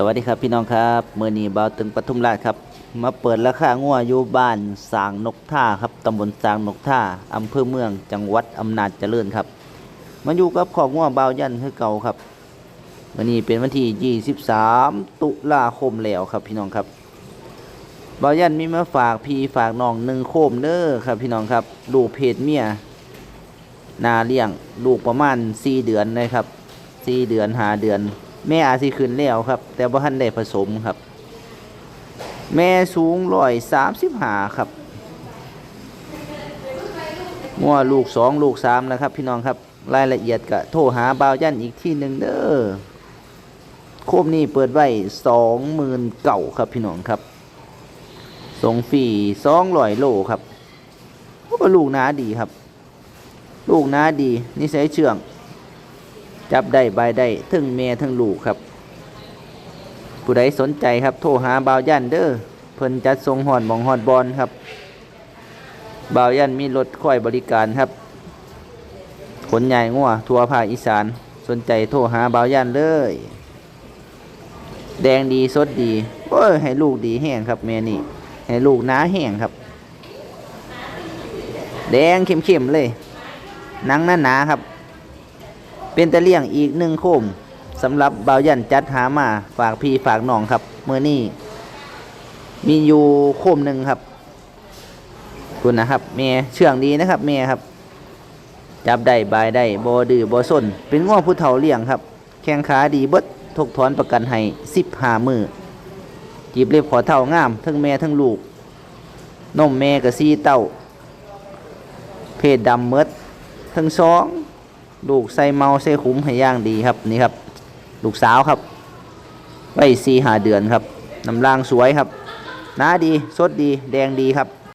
สวัสดีครับพี่น้องครับเมื่อนี้บ่าวตึงปทุมราชครับ มาเปิดราคางัวอยู่บ้านสางนกท่าครับตำบลสางนกท่าอำเภอเมืองจังหวัดอำนาจเจริญครับมาอยู่กับขอบงัวบ่าวยันคือเก่าครับวันนี้เป็นวันที่ 23 ตุลาคมแล้วครับพี่น้องครับบ่าวยันมีมาฝากพี่ฝากน้องหนึ่งโคมเด้อครับพี่น้องครับลูกเพศเมียนาเลี้ยงลูกประมาณ4เดือนเลยครับ4เดือนหาเดือน แม่อาจสิขึ้นแล้วครับ แต่บ่ทันได้ผสมครับ แม่สูงร้อยสามสิบหาครับงัวลูกสองลูกสามแล้วครับ พี่น้องครับรายละเอียดก็โทรหาบ่าวยันอีกที่หนึ่งเด้อโคมนี้เปิดไว้สองหมื่นเก่าครับพี่น้องครับส่งฟรีสองร้อยโลครับโอ้ลูกน้าดีครับ ลูกน้าดีนิสัยเชื่อง จับได้ใบได้ทั้งแม่ทั้งลูกครับ ผู้ใดสนใจครับโทรหาบ่าวยันเด้อเพิ่นจัดทรงหอดหมองหอดบอลครับบ่าวยันมีรถค่อยบริการครับขนใหญ่งัวทัวภาคอีสานสนใจโทรหาบ่าวยันเลย แดงดีสดดีโอ้ยให้ลูกดีแห้งครับแม่นี่ให้ลูกหนาแห้งครับ แดงเข้มๆเลย นังหนาๆครับ เป็นตะเลี่ยงอีกหนึ่งโคมสำหรับบ่าวยันจัดหามาฝากพี่ฝากน้องครับเมื่อนี้มีอยู่โคมหนึ่งครับ คุณนะครับเมียเชื่องดีนะครับเมียครับ จับได้บายได้บอดื้อบอส้น เป็นง้อผู้เฒ่าเลี้ยงครับ แข้งขาดีเบิดทกถอนประกันให้สิบหามือจีบเล็บขอเท่างาม ทั้งแม่ทั้งลูกนมแม่กับซีเต้า เพศดำเมดทั้งสอง ลูกใส่เมาใส่คุ้มให้ย่างดีครับนี่ครับ ลูกสาวครับไว้สี่หาเดือนครับน้ำล่างสวยครับน้าดีสดดีแดงดีครับ